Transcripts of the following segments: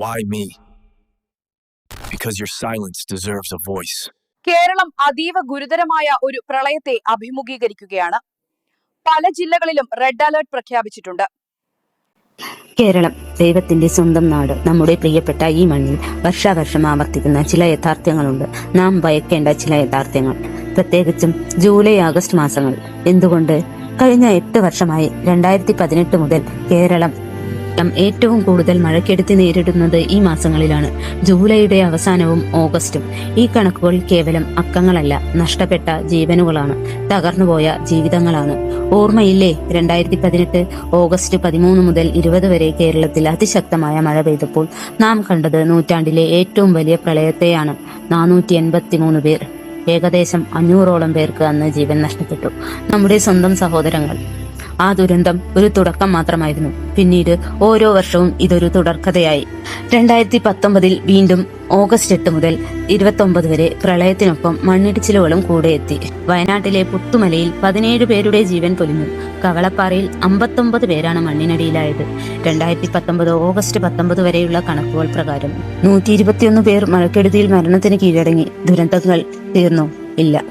Why me? Because your silence deserves a voice. Keralam അതീവ ഗുരുതരമായ ഒരു പ്രളയത്തെ അഭിമുഖീകരിക്കുകയാണ്. പല ജില്ലകളിലും റെഡ് അലർട്ട് പ്രഖ്യാപിച്ചിട്ടുണ്ട്. കേരളം ദൈവത്തിന്റെ സ്വന്തം നാട് നമ്മുടെ പ്രിയപ്പെട്ട ഈ മണ്ണിൽ വർഷാവർഷം ആവർത്തിക്കുന്ന ചില യഥാർത്ഥ്യങ്ങളുണ്ട്. നാം ഭയക്കേണ്ട ചില യഥാർത്ഥ്യങ്ങൾ. പ്രത്യേകിച്ചും ജൂലൈ ആഗസ്റ്റ് മാസങ്ങൾ. എന്തുകൊണ്ട്? കഴിഞ്ഞ എട്ട് വർഷമായി രണ്ടായിരത്തി പതിനെട്ട് മുതൽ കേരളം ഏറ്റവും കൂടുതൽ മഴക്കെടുത്തി നേരിടുന്നത് ഈ മാസങ്ങളിലാണ്. ജൂലൈയുടെ അവസാനവും ഓഗസ്റ്റും. ഈ കണക്കുകൾ കേവലം അക്കങ്ങളല്ല നഷ്ടപ്പെട്ട ജീവനുകളാണ് തകർന്നുപോയ ജീവിതങ്ങളാണ്. ഓർമ്മയില്ലേ രണ്ടായിരത്തി പതിനെട്ട് ഓഗസ്റ്റ് പതിമൂന്ന് മുതൽ ഇരുപത് വരെ കേരളത്തിൽ അതിശക്തമായ മഴ പെയ്തപ്പോൾ നാം കണ്ടത് നൂറ്റാണ്ടിലെ ഏറ്റവും വലിയ പ്രളയത്തെയാണ്. നാനൂറ്റി എൺപത്തി മൂന്ന് പേർ ഏകദേശം അഞ്ഞൂറോളം പേർക്ക് അന്ന് ജീവൻ നഷ്ടപ്പെട്ടു. നമ്മുടെ സ്വന്തം സഹോദരങ്ങൾ ആ ദുരന്തം ഒരു തുടക്കം മാത്രമായിരുന്നു. പിന്നീട് ഓരോ വർഷവും ഇതൊരു തുടർക്കഥയായി. രണ്ടായിരത്തി പത്തൊമ്പതിൽ വീണ്ടും ഓഗസ്റ്റ് എട്ട് മുതൽ ഇരുപത്തൊമ്പത് വരെ പ്രളയത്തിനൊപ്പം മണ്ണിടിച്ചിലുകളും കൂടെ എത്തി. വയനാട്ടിലെ പുത്തുമലയിൽ പതിനേഴ് പേരുടെ ജീവൻ പൊലിഞ്ഞു. കവളപ്പാറയിൽ അമ്പത്തൊമ്പത് പേരാണ് മണ്ണിനടിയിലായത്. രണ്ടായിരത്തി പത്തൊമ്പത് ഓഗസ്റ്റ് പത്തൊമ്പത് വരെയുള്ള കണക്കുകൾ പ്രകാരം നൂറ്റി ഇരുപത്തിയൊന്ന് പേർ മഴക്കെടുതിയിൽ മരണത്തിന് കീഴടങ്ങി. ദുരന്തങ്ങൾ തീർന്നു. ഇല്ല.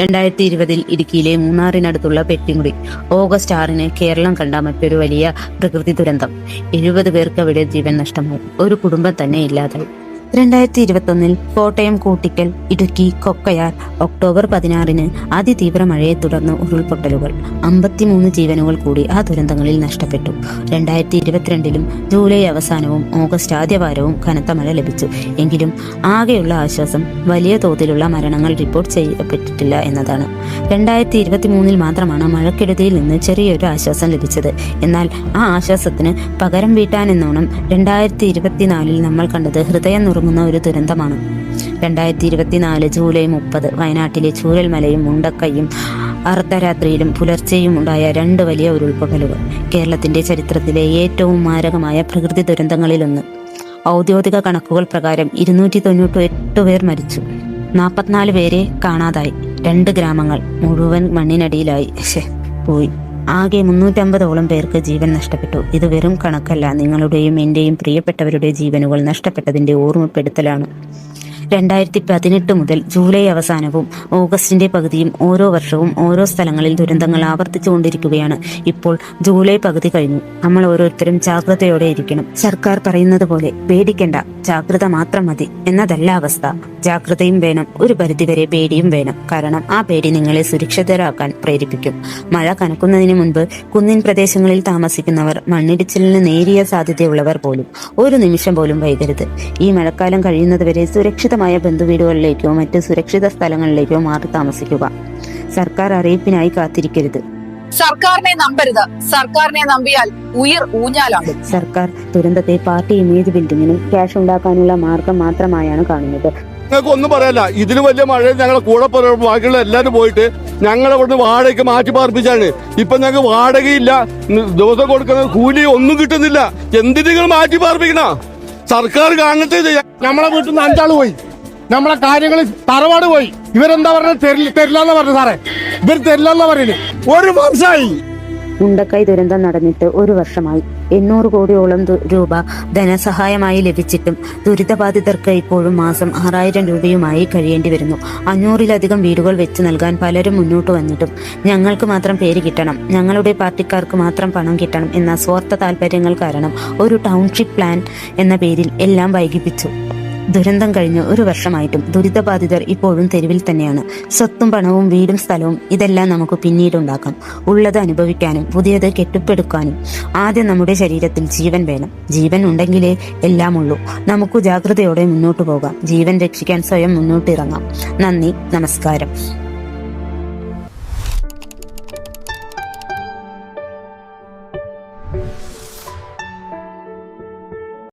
രണ്ടായിരത്തി ഇരുപതിൽ ഇടുക്കിയിലെ മൂന്നാറിനടുത്തുള്ള പെട്ടിമുടി. ഓഗസ്റ്റ് ആറിന് കേരളം കണ്ട മറ്റൊരു വലിയ പ്രകൃതി ദുരന്തം. എഴുപത് പേർക്ക് അവിടെ ജീവൻ നഷ്ടമായി. ഒരു കുടുംബം തന്നെ ഇല്ലാതായി. രണ്ടായിരത്തി ഇരുപത്തൊന്നിൽ കോട്ടയം കൂട്ടിക്കൽ ഇടുക്കി കൊക്കയാർ ഒക്ടോബർ പതിനാറിന് അതിതീവ്ര മഴയെ തുടർന്ന് ഉരുൾപൊട്ടലുകൾ. അമ്പത്തിമൂന്ന് ജീവനുകൾ കൂടി ആ ദുരന്തങ്ങളിൽ നഷ്ടപ്പെട്ടു. രണ്ടായിരത്തി ഇരുപത്തിരണ്ടിലും ജൂലൈ അവസാനവും ഓഗസ്റ്റ് ആദ്യവാരവും കനത്ത മഴ ലഭിച്ചു. എങ്കിലും ആകെയുള്ള ആശ്വാസം വലിയ തോതിലുള്ള മരണങ്ങൾ റിപ്പോർട്ട് ചെയ്യപ്പെട്ടിട്ടില്ല എന്നതാണ്. രണ്ടായിരത്തി ഇരുപത്തി മൂന്നിൽ മാത്രമാണ് മഴക്കെടുതിയിൽ നിന്ന് ചെറിയൊരു ആശ്വാസം ലഭിച്ചത്. എന്നാൽ ആ ആശ്വാസത്തിന് പകരം വീട്ടാനെന്നോണം രണ്ടായിരത്തി ഇരുപത്തിനാലിൽ നമ്മൾ കണ്ടത് ഹൃദയം നുറുങ്ങുന്ന ഒരു ദുരന്തമാണ്. രണ്ടായിരത്തി ഇരുപത്തിനാല് ജൂലൈ മുപ്പത് വയനാട്ടിലെ ചൂരൽമലയും മുണ്ടക്കയും അർദ്ധരാത്രിയിലും പുലർച്ചെയും ഉണ്ടായ രണ്ട് വലിയ ഉരുൾപൊട്ടലുകൾ കേരളത്തിന്റെ ചരിത്രത്തിലെ ഏറ്റവും മാരകമായ പ്രകൃതി ദുരന്തങ്ങളിലൊന്ന്. ഔദ്യോഗിക കണക്കുകൾ പ്രകാരം ഇരുന്നൂറ്റി തൊണ്ണൂറ്റി എട്ട് പേർ മരിച്ചു. നാൽപ്പത്തിനാല് പേരെ കാണാതായി. രണ്ട് ഗ്രാമങ്ങൾ മുഴുവൻ മണ്ണിനടിയിലായി. പോയി. ആകെ മുന്നൂറ്റമ്പതോളം പേർക്ക് ജീവൻ നഷ്ടപ്പെട്ടു. ഇത് വെറും കണക്കല്ല. നിങ്ങളുടെയും എന്റെയും പ്രിയപ്പെട്ടവരുടെ ജീവനുകൾ നഷ്ടപ്പെട്ടതിന്റെ ഓർമ്മപ്പെടുത്തലാണ്. രണ്ടായിരത്തി പതിനെട്ട് മുതൽ ജൂലൈ അവസാനവും ഓഗസ്റ്റിന്റെ പകുതിയും ഓരോ വർഷവും ഓരോ സ്ഥലങ്ങളിൽ ദുരന്തങ്ങൾ ആവർത്തിച്ചുകൊണ്ടിരിക്കുകയാണ്. ഇപ്പോൾ ജൂലൈ പകുതി കഴിഞ്ഞു. നമ്മൾ ഓരോരുത്തരും ജാഗ്രതയോടെ ഇരിക്കണം. സർക്കാർ പറയുന്നത് പോലെ പേടിക്കേണ്ട. ജാഗ്രത മാത്രം മതി. എന്നതല്ല അവസ്ഥ. ജാഗ്രതയും വേണം. ഒരു പരിധിവരെ പേടിയും വേണം. കാരണം ആ പേടി നിങ്ങളെ സുരക്ഷിതരാക്കാൻ പ്രേരിപ്പിക്കും. മഴ കനക്കുന്നതിന് മുൻപ് കുന്നിൻ പ്രദേശങ്ങളിൽ താമസിക്കുന്നവർ മണ്ണിടിച്ചിലിന് നേരിയ സാധ്യതയുള്ളവർ പോലും. ഒരു നിമിഷം പോലും വൈകരുത്. ഈ മഴക്കാലം കഴിയുന്നതുവരെ സുരക്ഷിതമായ ബന്ധുവീടുകളിലേക്കോ മറ്റ് സുരക്ഷിത സ്ഥലങ്ങളിലേക്കോ മാറി താമസിക്കുക. സർക്കാർ അറിയിപ്പിനായി കാത്തിരിക്കരുത്. സർക്കാരിനെ നമ്പരുത്. സർക്കാരിനെ നമ്പിയാൽ ഉയർ ഊഞ്ഞാലാണ് സർക്കാർ ദുരന്തത്തെ പാർട്ടി ഇമേജ് ബിൽഡിങ്ങിനും ക്യാഷ് ഉണ്ടാക്കാനുള്ള മാർഗം മാത്രമായാണ് കാണുന്നത്. ഞങ്ങൾക്ക് ഒന്നും പറയല്ല ഇതിന് വലിയ മഴ ഞങ്ങളെ കൂടെ ബാക്കിയുള്ള എല്ലാരും പോയിട്ട് ഞങ്ങളെ ഇവിടുന്ന് വാടകയ്ക്ക് മാറ്റി പാർപ്പിച്ചാണ്. ഇപ്പൊ ഞങ്ങൾക്ക് വാടകയില്ല. ദിവസം കൊടുക്കുന്ന കൂലി ഒന്നും കിട്ടുന്നില്ല. എന്തിനു നിങ്ങൾ മാറ്റി പാർപ്പിക്കണ? സർക്കാർ കാണട്ടെ ചെയ്യാം നമ്മളെ വീട്ടിൽ നിന്ന് അഞ്ചാൾ പോയി. നമ്മളെ കാര്യങ്ങൾ തറവാട് പോയി. ഇവരെന്താ പറഞ്ഞത്? തരില്ല പറഞ്ഞു സാറേ. ഇവർ തരില്ലെന്നാ പറയുന്നത് ഒരു മാസമായി മുണ്ടക്കൈ ദുരന്തം നടന്നിട്ട് ഒരു വർഷമായി. എണ്ണൂറ് കോടിയോളം രൂപ ധനസഹായമായി ലഭിച്ചിട്ടും ദുരിതബാധിതർക്ക് ഇപ്പോഴും മാസം ആറായിരം രൂപയുമായി കഴിയേണ്ടി വരുന്നു. അഞ്ഞൂറിലധികം വീടുകൾ വെച്ച് നൽകാൻ പലരും മുന്നോട്ട് വന്നിട്ടും ഞങ്ങൾക്ക് മാത്രം പേര് കിട്ടണം. ഞങ്ങളുടെ പാർട്ടിക്കാർക്ക് മാത്രം പണം കിട്ടണം എന്ന സ്വാർത്ഥ താല്പര്യങ്ങൾ കാരണം ഒരു ടൗൺഷിപ്പ് പ്ലാൻ എന്ന പേരിൽ എല്ലാം വൈകിപ്പിച്ചു. ദുരന്തം കഴിഞ്ഞ് ഒരു വർഷമായിട്ടും ദുരിതബാധിതർ ഇപ്പോഴും തെരുവിൽ തന്നെയാണ്. സ്വത്തും പണവും വീടും സ്ഥലവും ഇതെല്ലാം നമുക്ക് പിന്നീടുണ്ടാക്കാം. ഉള്ളത് അനുഭവിക്കാനും പുതിയത് കെട്ടിപ്പടുക്കാനും ആദ്യം നമ്മുടെ ശരീരത്തിൽ ജീവൻ വേണം. ജീവൻ ഉണ്ടെങ്കിലേ എല്ലാം ഉള്ളൂ. നമുക്ക് ജാഗ്രതയോടെ മുന്നോട്ട് പോകാം. ജീവൻ രക്ഷിക്കാൻ സ്വയം മുന്നോട്ടിറങ്ങാം. നന്ദി. നമസ്കാരം.